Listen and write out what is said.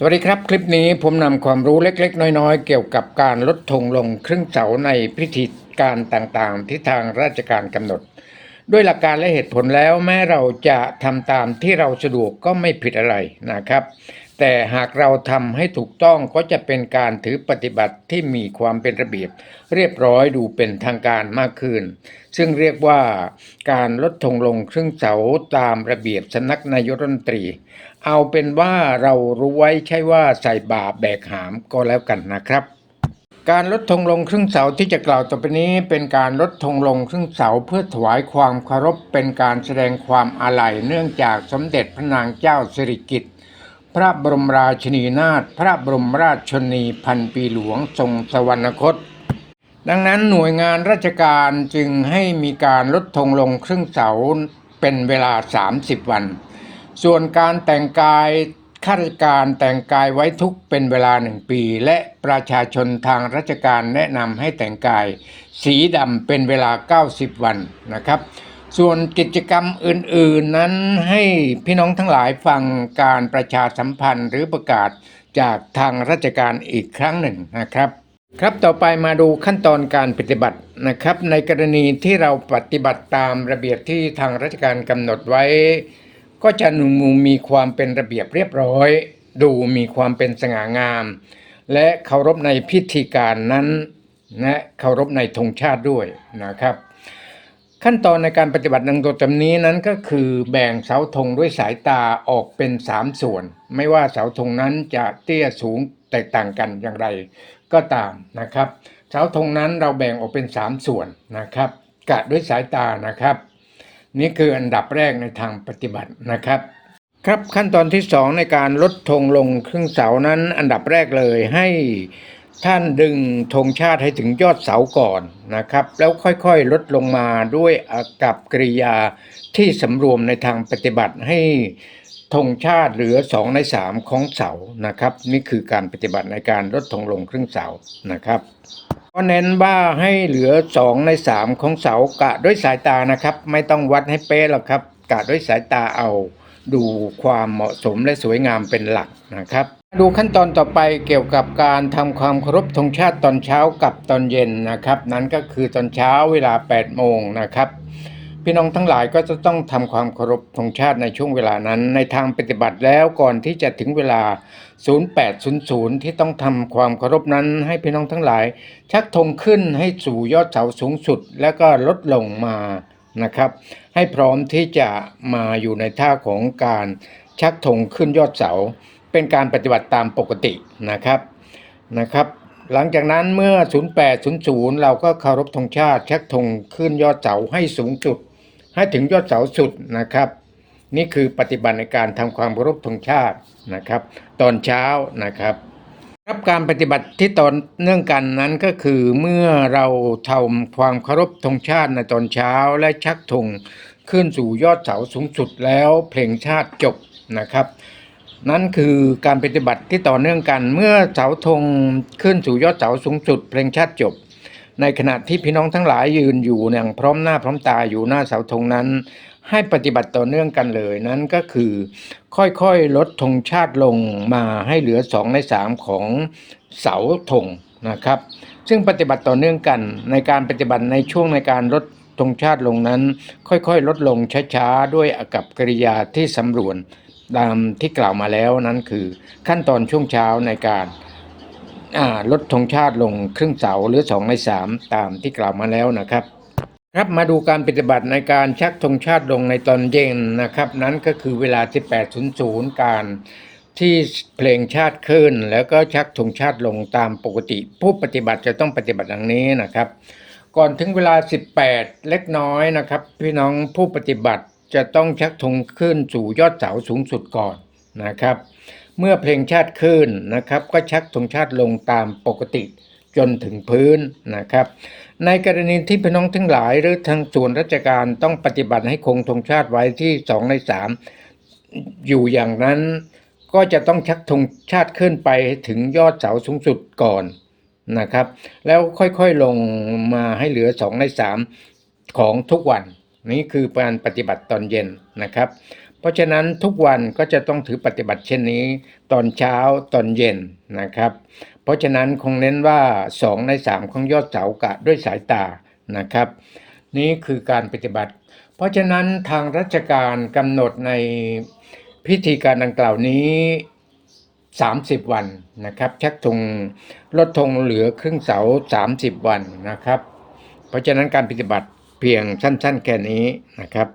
สวัสดีครับ คลิปนี้ผมนำความรู้เล็กๆ น้อยๆ เกี่ยวกับการลดธงลงครึ่งเสาในพิธีการต่างๆ ที่ทางราชการกำหนด ด้วยหลักการและเหตุผลแล้วแม้เราจะทำตามที่เราสะดวกก็ไม่ผิดอะไรนะครับ แต่หากเราทำให้ถูกต้องก็จะเป็นการถือปฏิบัติที่มีความเป็นระเบียบ เรียบร้อยดูเป็นทางการมากขึ้น ซึ่งเรียกว่าการลดธงลงครึ่งเสาตามระเบียบสนักนายรัฐมนตรี เอาเป็นว่าเรารู้ไว้ใช่ว่าใส่บาแบกหามก็แล้วกันนะครับการลดธงลงครึ่งเสาที่จะกล่าวต่อไปนี้เป็นการลดธงลงครึ่งเสาเพื่อถวายความเคารพเป็นการแสดงความอาลัยเนื่องจากสมเด็จพระนางเจ้าสิริกิติ์ ระบรมราชินีนาถพระบรมราชชนีพันปีหลวงทรงสวรรคต ดังนั้นหน่วยงานราชการจึงให้มีการลดธงลงครึ่งเสาเป็นเวลา 30 วัน ส่วนการแต่งกายข้าราชการแต่งกายไว้ทุกเป็นเวลาหนึ่งปี และประชาชนทางราชการแนะนำให้แต่งกาย สีดำเป็นเวลา 90 วันนะครับ ส่วนกิจกรรมอื่น ๆ นั้นให้พี่น้องทั้งหลายฟังการประชาสัมพันธ์หรือประกาศจากทางราชการอีกครั้งหนึ่งนะครับ ครับต่อไปมาดูขั้นตอนการปฏิบัตินะครับ ในกรณีที่เราปฏิบัติตามระเบียบที่ทางราชการกำหนดไว้ ก็จะหนุมมีความเป็นระเบียบเรียบร้อย ดูมีความเป็นสง่างาม และเคารพในพิธีการนั้น และเคารพในธงชาติด้วยนะครับ ขั้นตอนในการปฏิบัติดังตัวจำนี้นั้นก็คือแบ่งเสาธงด้วยสายตาออกเป็น 3 ส่วน ไม่ว่าเสาธงนั้นจะเตี้ยสูงแตกต่างกันอย่างไรก็ตามนะครับ เสาธงนั้นเราแบ่งออกเป็น 3 ส่วนนะครับกะด้วยสายตานะครับ นี่คืออันดับแรกในทางปฏิบัตินะครับครับขั้นตอนที่ 2 ในการลดธงลงครึ่งเสานั้นอันดับแรกเลยให้ ท่านดึงธงชาติให้ถึงยอดเสาก่อนนะครับ แล้วค่อยๆลดลงมาด้วยอากับกริยาที่สำรวมในทางปฏิบัติให้ธงชาติเหลือ 2 ใน 3 ของเสานะครับ นี่คือการปฏิบัติในการลดธงลงครึ่งเสานะครับก็เน้นว่าให้เหลือ 2 ใน 3 ของเสากะด้วยสายตานะครับ ไม่ต้องวัดให้เป๊ะหรอกครับ กะด้วยสายตาเอา ดูความเหมาะสมและสวยงามเป็นหลักนะครับ ดูขั้นตอนต่อไปเกี่ยวกับการทำความเคารพธงชาติตอนเช้ากับตอนเย็นนะครับ นั้นก็คือตอนเช้าเวลา 8 โมงนะครับพี่น้องทั้งหลายก็จะต้องทำความเคารพธงชาติในช่วงเวลานั้น ในทางปฏิบัติแล้วก่อนที่จะถึงเวลา 0800 ที่ต้องทำความเคารพนั้น ให้พี่น้องทั้งหลาย ชักธงขึ้นให้สู่ยอดเสาสูงสุด แล้วก็ลดลงมา นะครับ ให้พร้อมที่จะมาอยู่ในท่าของการชักธงขึ้นยอดเสา เป็นการปฏิบัติตามปกตินะครับนะครับ หลังจากนั้นเมื่อ 0800 เราก็เคารพธงชาติ ชักธงขึ้นยอดเสาให้สูงสุด ให้ถึงยอดเสาสุดนะครับ นี่คือปฏิบัติในการทำความเคารพธงชาตินะครับ ตอนเช้านะครับ ครับการปฏิบัติที่ตอนเนื่องกันนั้นก็คือเมื่อเราทำความเคารพธงชาติในตอนเช้าและชักธงขึ้นสู่ยอดเสาสูงสุดแล้วเพลงชาติจบนะครับ นั่นคือการปฏิบัติที่ต่อเนื่องกัน เมื่อเสาธงขึ้นสู่ยอดเสาสูงสุด เพลงชาติจบ ในขณะที่พี่น้องทั้งหลายยืนอยู่อย่างพร้อมหน้าพร้อมตาอยู่หน้าเสาธงนั้น ให้ปฏิบัติต่อเนื่องกันเลยนั้นก็คือ ค่อยๆลดธงชาติลงมาให้เหลือ 2 ใน 3 ของเสาธงนะครับ ซึ่งปฏิบัติต่อเนื่องกันในการปฏิบัติในช่วงในการลดธงชาติลงนั้น ค่อยๆ ลดลงช้าๆ ด้วยอากับกริยาที่สำรวนตามที่กล่าวมาแล้วนั้นคือ ขั้นตอนช่วงเช้าในการลดธงชาติลงครึ่งเสาหรือ 2 ใน 3 ตามที่กล่าวมาแล้วนะครับ ครับมาดูการปฏิบัติในการชักธงชาติลงในตอนเย็นนะครับ นั้นก็คือเวลา 18.00 การที่เพลงชาติขึ้น แล้วก็ชักธงชาติลงตามปกติ ผู้ปฏิบัติจะต้องปฏิบัติดังนี้นะครับ ก่อนถึงเวลา 18 เล็กน้อยนะครับ พี่น้องผู้ปฏิบัติจะต้องชักธงขึ้นสู่ยอดเสาสูงสุดก่อนนะครับ เมื่อเพลงชาติขึ้นนะครับ ก็ชักธงชาติลงตามปกติ จนถึงพื้นนะครับ ในกรณีที่พี่น้องทั้งหลายหรือทางส่วนราชการต้องปฏิบัติให้คงธงชาติไว้ที่ 2 ใน 3 อยู่อย่างนั้นก็จะต้องชักธงชาติขึ้นไปถึงยอดเสาสูงสุดก่อนนะครับ แล้วค่อยๆลงมาให้เหลือ 2 ใน 3 ของทุกวัน นี่คือการปฏิบัติตอนเย็นนะครับ เพราะฉะนั้นทุกวันก็จะต้องถือปฏิบัติเช่นนี้ ตอนเช้าตอนเย็นนะครับ เพราะฉะนั้นคงเน้นว่าสองในสามของยอดเสากะด้วยสายตานะครับ นี่คือการปฏิบัติ เพราะฉะนั้นทางราชการกำหนดในพิธีการดังกล่าวนี้ 30 วันนะครับ ชักธงลดธงเหลือครึ่งเสา 30 วันนะครับ เพราะฉะนั้นการปฏิบัติเพียงสั้น ๆ แค่นี้นะครับ